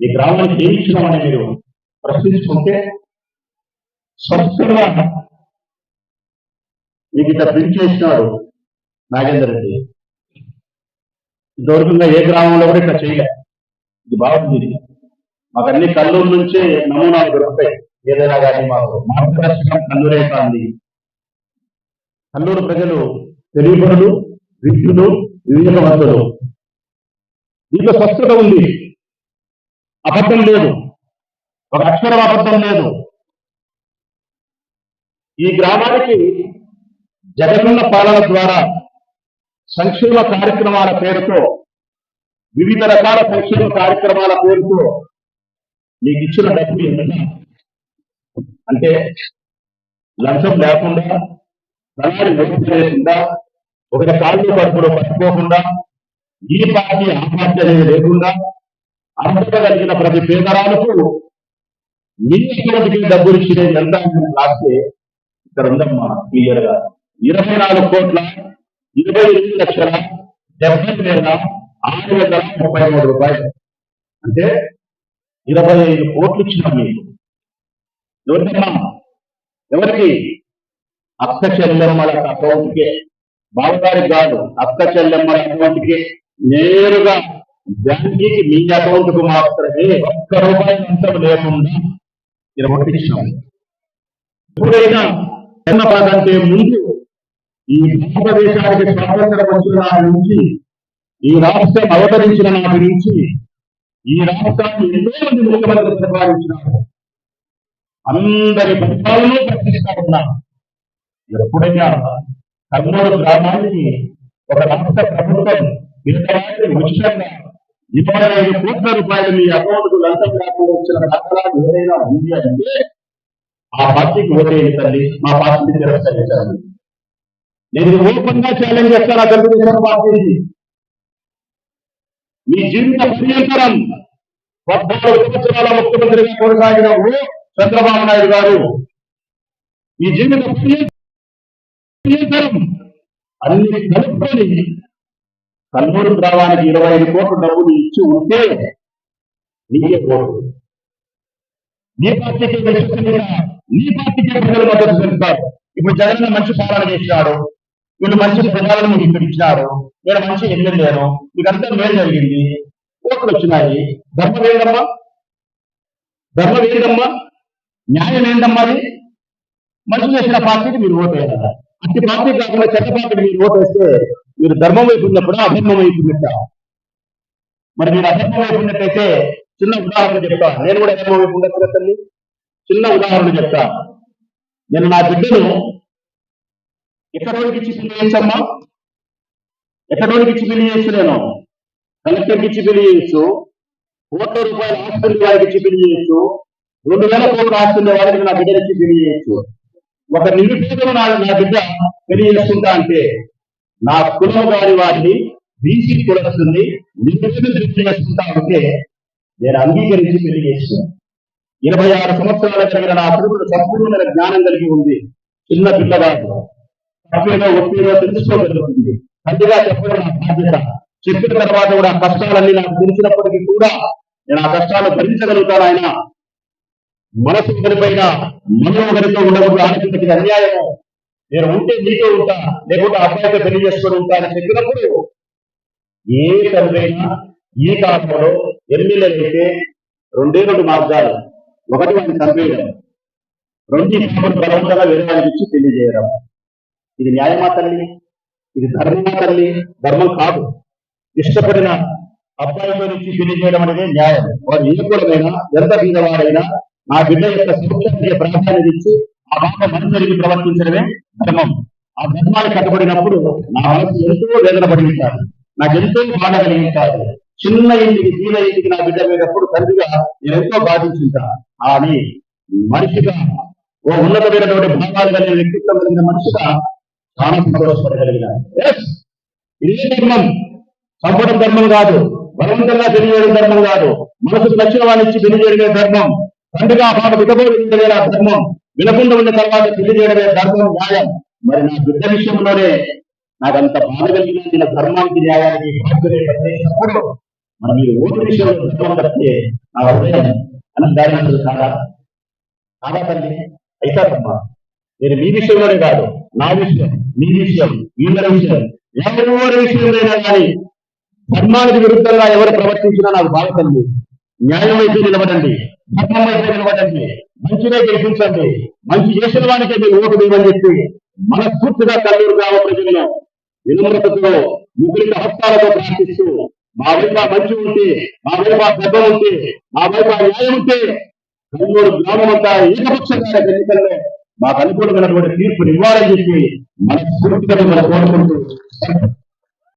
ఈ గ్రామానికి జయించడం మీరు ప్రశ్నించుకుంటే స్పష్టంగా మీకు ఇట్లా ప్రింట్ చేసినాడు నాగేందర్ రెడ్డి. ఇంతవరకుగా ఏ గ్రామంలో కూడా ఇట్లా చేయలే. ఇది బాగుంది. మాకు అన్ని కల్లూరు నుంచే నమూనాలు దొరుకుతాయి. ఏదైనా కానీ మాకు మార్గదర్శకం కల్లూరే కాంది. కల్లూరు ప్రజలు తెలివిపరులు విద్యులు వివేకవంతులు. దీంట్లో స్పష్టత ఉంది. అబద్ధం లేదు. ఒక అక్షరం అబద్ధం లేదు. ఈ గ్రామానికి జగనన్న పాలన ద్వారా సంక్షేమ కార్యక్రమాల పేరుతో వివిధ రకాల సంక్షేమ కార్యక్రమాల పేరుతో మీకు ఇచ్చిన డబ్బులు ఎంత అంటే లంచం లేకుండా ధనాన్ని నోటు లేకుండా ఒకరి కాళ్ళు కడుపులో పట్టుకోకుండా ఈ పార్టీ ఆ పార్టీ అనేది లేకుండా అర్హత కలిగిన ప్రతి పేదరాలకు మీ అకౌంట్కి డబ్బులు ఇచ్చిన ఎంత రాస్తే ఇక్కడ ఉందమ్మా క్లియర్గా. ఇరవై నాలుగు కోట్ల ఇరవై ఎనిమిది లక్షల డెబ్బై వేల ఆరు వందల ముప్పై మూడు రూపాయలు. అంటే ఇరవై ఐదు కోట్లు ఇచ్చినాం మీకు. ఎవరికమ్మా ఎవరికి? అక్క చెల్లెమ్మల అకౌంట్కే. బావగారికి కాదు అక్క చెల్లెమ్మల అకౌంట్కే. నేరుగా బ్యాంకీకి మీ అకౌంట్కు మాత్రమే ఒక్క రూపాయి అంతం లేకుండా నిర్వర్తించినాం ఎప్పుడైనా చిన్నపాదంటే ముందు ఈ భారతదేశానికి స్వాతంత్ర వచ్చిన నుంచి ఈ రాష్ట్రం అవతరించిన నాటి నుంచి ఈ రాష్ట్రాన్ని ఎన్నో మంది ముఖ్యమంత్రులు ప్రతిపాదించినారు. అందరి పథకాలను ప్రశ్నిస్తా ఉన్నారు ఎప్పుడైనా కర్నూలు గ్రామానికి ఒక రాష్ట్ర ప్రభుత్వం పేదవారికి ఉచితంగా ఇరవై ఐదు కోట్ల రూపాయలు మీ అకౌంట్కు లంచం కాకుండా వచ్చిన దాఖలాలు ఏదైనా ఉంది అంటే ఆ పార్టీకి ఓటేయండి తల్లి. మా పార్టీ తిరస్కరించాలి నేను రూపంగా ఛాలెంజ్ చేస్తాను ఆ తెలుగుదేశం పార్టీని? మీ జీవిత పర్యంతరం పద్నాలుగు సంవత్సరాల ముఖ్యమంత్రిగా కొనసాగిన చంద్రబాబు నాయుడు గారు మీ జీవిత పర్యంతరం అన్ని కలుపుకొని కల్లూరు గ్రామానికి ఇరవై ఐదు కోట్ల డబ్బులు ఇచ్చి ఉంటే నీకే కోట్లు. నీ పార్టీకి విశ్వసనీయ నీ పార్టీకి ప్రజలు మద్దతు తెలుపుతారు ఇప్పుడు జగన్ మంచి పాలన చేసినాడు. వీళ్ళు మంచి ప్రజలను మీకు ఇక్కడ ఇచ్చినారు నేను మంచి ఎమ్మెల్యేను. మీకంతా మేలు జరిగింది. కోట్లు వచ్చినాయి. ధర్మం ఏంటమ్మా ధర్మం ఏంటమ్మా న్యాయం ఏంటమ్మా అది? మంచి చేసిన పార్టీకి మీరు ఓటు వేయాలి? అట్టి పార్టీ కాకుండా చెడ్డ పార్టీకి మీరు ఓటు వేస్తే మీరు ధర్మం వైపు ఉన్నప్పుడు అధర్మం వైపు ఉన్నట్ట మరి మీరు అధర్మం వైపు ఉన్నట్టయితే చిన్న ఉదాహరణ చెప్తా. నేను కూడా అధర్మం వైపు ఉండొచ్చు కదా తల్లి? చిన్న ఉదాహరణ చెప్తా. నేను నా బిడ్డను ఎక్కడోనికి ఇచ్చి పెళ్ళి చేసమ్మా ఎక్కడోనికి ఇచ్చి పెళ్ళి చేయొచ్చు నేను? కలెక్టర్కి ఇచ్చి పెళ్ళి చేయొచ్చు కోట్ల రూపాయల ఆస్తులు వారికి ఇచ్చి పెళ్ళి చేయొచ్చు రెండు వేల కోట్ల ఆస్తులు వారికి నా బిడ్డ ఇచ్చి పెళ్ళి చేయొచ్చు ఒక నిరుపేదలు నా నా బిడ్డ పెళ్ళి చేసుకుంటా అంటే నా కులం వారి వారిని బీసీ కులస్తుంది నిరుపేదలు దృష్టి చేసుకుంటా ఉంటే నేను అంగీకరించి పెళ్ళి చేస్తున్నాను ఇరవై ఆరు సంవత్సరాల కలిగిన నా కొడుకు సంపూర్ణమైన జ్ఞానం కలిగి ఉంది. చిన్న పిల్లవాడు. తప్పేదో ఒప్పిదో తెలుసుకోగలుగుతుంది. అందుగా చెప్పడం నా బాధ్యత. చెప్పిన తర్వాత కూడా కష్టాలన్నీ నాకు తెలిసినప్పటికీ కూడా నేను ఆ కష్టాలు భరించగలుగుతాను ఆయన. మనసు ఒకరిపైన మనో ఒకరితో ఉండకూడదు. ఆలోచించడానికి అన్యాయము నేను ఉంటే నీతో ఉంటా లేకుంటే అబ్బాయితో పెళ్ళి చేసుకొని ఉంటా అని చెప్పినప్పుడు ఏ తండ్రైనా ఈ కాలంలో ఎమ్మెల్యేలు అయితే రెండే రెండు మార్గాలు. ఒకటి వాడిని చంపేయడం రెండు ఈ బలవంతంగా వేరే వాళ్ళకి ఇచ్చి పెళ్ళి చేయడం. ఇది న్యాయమా తల్లి? ఇది ధర్మమా తల్లి? ధర్మం కాదు. ఇష్టపడిన అబ్బాయితో నుంచి పెళ్ళి చేయడం అనేది న్యాయం. వారు ఏ కులమైనా ఎంత బీదవారైనా నా బిడ్డ యొక్క సౌఖ్యానికి ప్రాధాన్యత ఇచ్చి ఆ బాబా మనసు ప్రవర్తించడమే ధర్మం. ఆ ధర్మాలు కట్టబడినప్పుడు నా మనసు ఎంతో వేదన పడి నాకు ఎంతో బాధ కలిగించారు చిన్న ఇంటికి దీన ఇంటికి నా బిడ్డ మీదప్పుడు తండ్రిగా నేను ఎంతో బాధించుంటా అని మనిషిగా ఓ ఉన్నతమైనటువంటి భావాలు కలిగిన వ్యక్తిత్వం కలిగిన మనిషిగా చాలా సంతోషపడగలిగిన. ఇదే ధర్మం. చంపడం ధర్మం కాదు. బలవంతంగా తెలియజేయడం ధర్మం కాదు. మనసుకు నచ్చిన వాడిని ఇచ్చి తెలియజేయడమే ధర్మం. తండ్రిగా పాట విధబోధించడమే ధర్మం. వినకుండా ఉన్న తర్వాత తెలియజేయడమే ధర్మం న్యాయం. మరి నా బిడ్డ విషయంలోనే నాకంత బాధ కలిగిన నేను ధర్మానికి న్యాయానికి బాధ్యతప్పుడు చేసినప్పుడు మరి మీరు ఓటు విషయంలో ధర్మం తప్పితే నా హృదయం అని దాని కాదా? కాదా తల్లి? అయితారమ్మా. నేను మీ విషయంలోనే కాదు నా విషయం మీ విషయం వీళ్ళ విషయం. ఎవరి విషయంలోనైనా కానీ ధర్మానికి విరుద్ధంగా ఎవరు ప్రవర్తించినా నాకు బాధ కలిగి న్యాయం అయితే నిలబడండి ధర్మం అయితే నిలబడండి. మంచినే గెలిపించండి మంచి చేసిన వానికే మీరు ఓటు ఇవ్వని చెప్పి మనస్ఫూర్తిగా కల్లూరు గ్రామ ప్రజలను వినమ్రతతో ముగ్గురికి హస్తాలతో ప్రార్థిస్తూ మా వైపు మంచి ఉంటే మా వైపు ఆ పెద్ద ఉంటే మా వైపు న్యాయం ఉంటే కల్లూరు గ్రామం అంతా ఏకపక్షంగా ఎన్నికల్లో మాకు అనుకూలమైనటువంటి తీర్పుని ఇవ్వాలని చెప్పి మనస్ఫూర్తిగా మనం కోరుకుంటూ